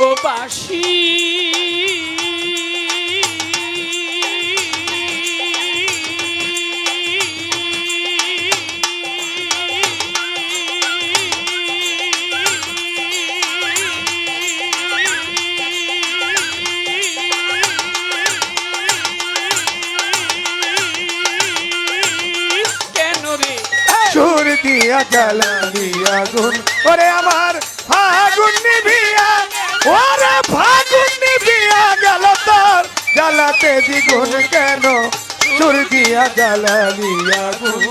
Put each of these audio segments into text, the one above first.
ও বাসি দিয়া জ্বালানি আগুন ওরে আমার ফাগুন নিভিয়া দ্বিগুণ কেন? সুর দিয়া জ্বালানি আগুন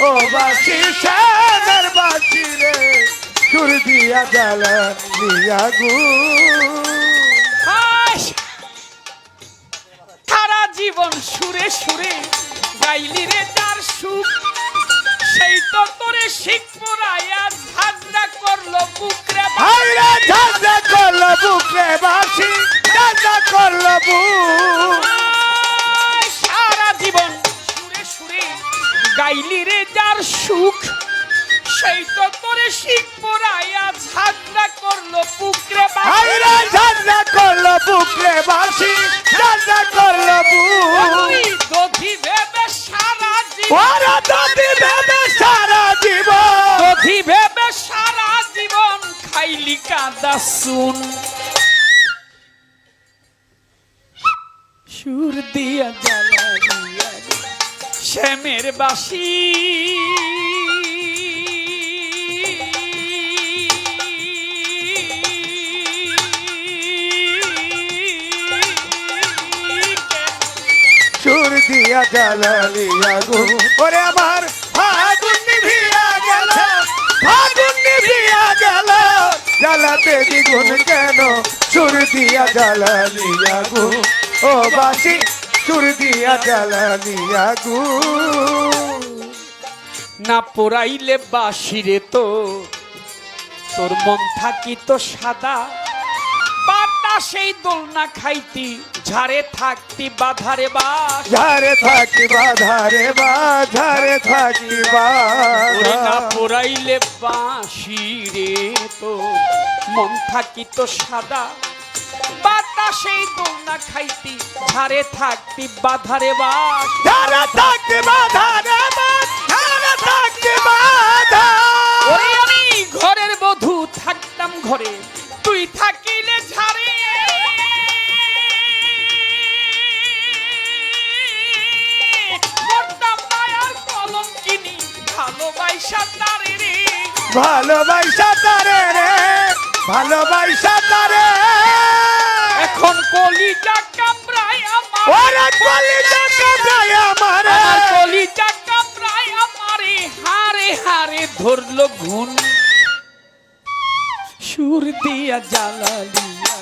ও বাসি সাদের বাসি রে সুর দিয়া আগুন সারা জীবন সুরে সুরে গাইলি রে তার সুখ সেই তো তোরে শিখ পড়াইয়া ঝাগড়া করল বুকরে হাইরা ঝাঁঝা করল বুক রে বাসি ঝাঁঝা করল বুক। গাইলি রে যার সুখ সেই তো তোরে শিখ পড়াইয়া ঝাগড়া করল বুকরে হাইরা ঝাঁঝা করল বুক রে বাসি ঝাঁঝা করল বুক। দধি ভেবে সারা জীবন। ওরা দাদি ভেবে সারা জীবন। দধি ভেবে সারা জীবন খাইলি কাদা শুন সুর দিয়া জ্বালা শ্যামের বাসি। সুর দিয়া জ্বালালি আগুন। ওরে আমার ফাগুন নিভিয়া গেল। ফাগুন নিভিয়া গেল। জ্বালাতে দ্বিগুণ কেন? সুর দিয়া জ্বালালি আগুন। ও বাসি সুর দিয়া জ্বালালি আগুন না পোড়াইলে বাসিরে তো তোর মন থাকি তো সাদা। বাতাসেই দোলনা খাইতি ঝাড়ে থাকতি বাধারে বাস। ঝারে থাকি বাধারে বা ঝারে থাকি ওরে না পোড়াইলে বাসিরে তো মন থাকি তো সাদা। বাতাসেই দোলনা খাইতি ঝাড়ে থাকতি বাধারে বাস। ঝারে থাকি বাধারে বা ঝারে থাকি বাধা। ওরে আমি ঘরের বধূ থাকতাম ঘরে তুই থাকিলে মায়ার কলম ভালোবাসা তারে রে ভালোবাসা আমার কলিজা আমারে। হারে হারে ধরলো ঘুন সুর দিয়া জ্বালালিয়া।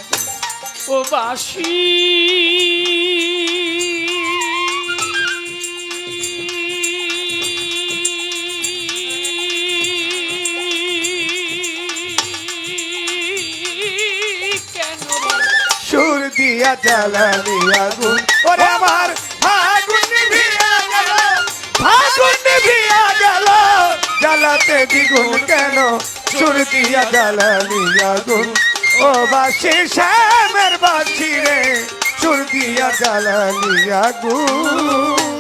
ও বাসি দিয়া জ্বালানি আগুন। ওরে আমার ফাগুন নিভিয়া গেল ফাগুন নিভিয়া গেল জ্বালাতে দ্বিগুণ কেন? সুর দিয়া জ্বালানি আগুন। ও বাসি শ্যামের বাসি রে, সুর দিয়া জ্বালানি আগুন।